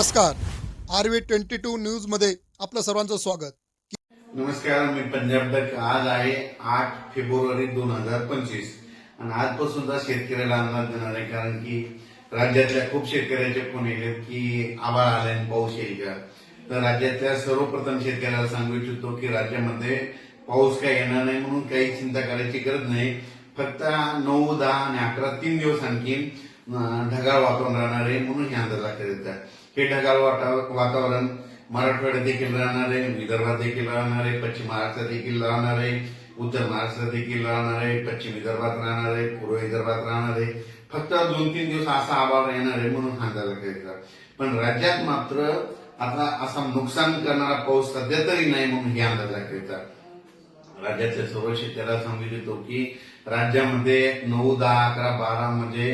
नमस्कार. R V twenty to न्यूजमध्ये आपलं सर्वांचं स्वागत. नमस्कार मी पंजाब आज आहे आठ फेब्रुवारी दोन हजार पंचवीस. आणि आजपासून शेतकऱ्याला अंदाज देणार आहे कारण की राज्यातल्या खूप शेतकऱ्याचे फोन येत की आभाळ आलाय पाऊस येईल का? तर राज्यातल्या सर्वप्रथम शेतकऱ्याला सांगू इच्छितो की राज्यामध्ये पाऊस काय येणार नाही म्हणून काही चिंता करायची गरज नाही. फक्त नऊ दहा आणि अकरा तीन दिवस आणखी ढगाळ वातावरण राहणार आहे म्हणून हे अंदाज लागतात येतात हे ढगाळ वातावरण मराठवाड्यात देखील राहणार आहे विदर्भात देखील राहणार आहे पश्चिम महाराष्ट्रात देखील राहणार आहे उत्तर महाराष्ट्रात देखील राहणार आहे पश्चिम विदर्भात राहणार आहे पूर्व विदर्भात राहणार आहे. फक्त दोन तीन दिवस असा आभाळ येणार आहे म्हणून हा अंदाज येतात पण राज्यात मात्र आता असा नुकसान करणारा पाऊस सध्या तरी नाही म्हणून हे अंदाज लागतात राज्याचे सर्व शेतकऱ्याला सांगू इच्छितो की राज्यामध्ये नऊ दहा अकरा बारा म्हणजे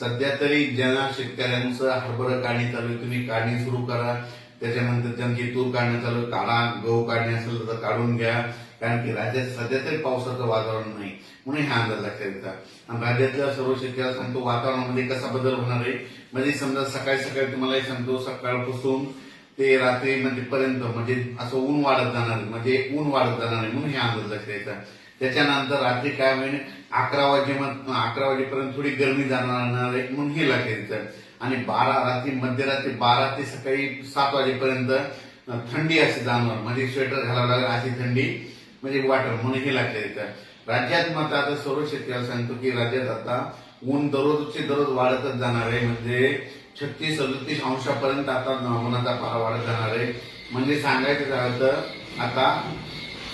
सध्या तरी ज्यांना शेतकऱ्यांचं हरभरं काढणी चालू आहे तुम्ही काढणी सुरू करा. त्याच्यानंतर त्यांची तूर काढणं चालू काढा गहू काढणे असेल तर काढून घ्या. कारण की राज्यात सध्या तरी पावसाचं वातावरण नाही. म्हणून हा अंदाज लक्षात येतात आणि राज्यातल्या सर्व शेतकऱ्याला सांगतो वातावरणामध्ये कसा बदल होणार आहे? म्हणजे समजा सकाळी सकाळी तुम्हालाही सांगतो सकाळपासून ते रात्री म्हणजे पर्यंत म्हणजे असं ऊन वाढत जाणार म्हणजे ऊन वाढत जाणार आहे म्हणून हे अंदाज लक्षात येतात त्याच्यानंतर रात्री काय होईल अकरा वाजे अकरा वाजेपर्यंत थोडी गरमी जाणार आहे म्हणून हे लक्षात आणि बारा रात्री मध्यरात्री बारा ते सकाळी सात वाजेपर्यंत थंडी असे जाणवणार. म्हणजे स्वेटर घालावं लागेल अशी थंडी म्हणजे वाटर म्हणून हे लक्षात येतं राज्यात मात्र आता सर्व शेतकऱ्याला सांगतो की राज्यात आता ऊन दररोजचे दररोज वाढतच जाणार आहे. म्हणजे छत्तीस सदतीस अंशापर्यंत आता उन्हाचा पारा वाढत जाणार आहे. म्हणजे सांगायचं झालं तर आता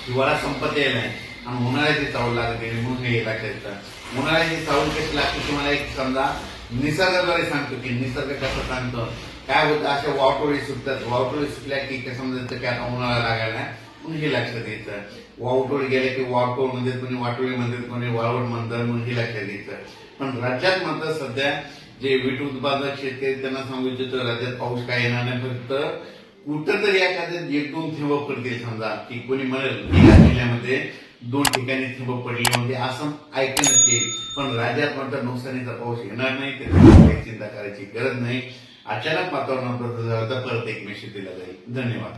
हिवाळा संपत येईल आहे. आणि उन्हाळ्याची चावल लागते म्हणून हे लक्षात उन्हाळ्याची चावल कशी लागते तुम्हाला एक समजा? निसर्गाद्वारे सांगतो की निसर्ग कसं सांगतो? काय होतं अशा वावटोळी सुटतात. वावटोळी सुटल्या की काय समजायचं की आता उन्हाळा लागायला म्हणून हे लक्षात यायचं वावटोळी गेले की वावटोळ म्हणतात कोणी वाटोळी म्हणतात कोणी वाळवड म्हणतात म्हणून हे लक्षात यायचं पण राज्यात मात्र सध्या जे वीट उत्पादक शेतकरी त्यांना सांगू इच्छितो राज्यात पाऊस काय येणार नाही फक्त कुठंतरी एखाद्या एक दोन थेंब पडतील समजा की कोणी म्हणेल की या जिल्ह्यामध्ये दोन ठिकाणी थेंब पडले म्हणजे असं ऐकणच येईल पण राज्यात मात्र नुकसानीचा पाऊस येणार नाही त्याची चिंता करायची गरज नाही. अचानक वातावरणात बदल झाला तर परत एक मेसेज दिला जाईल. धन्यवाद.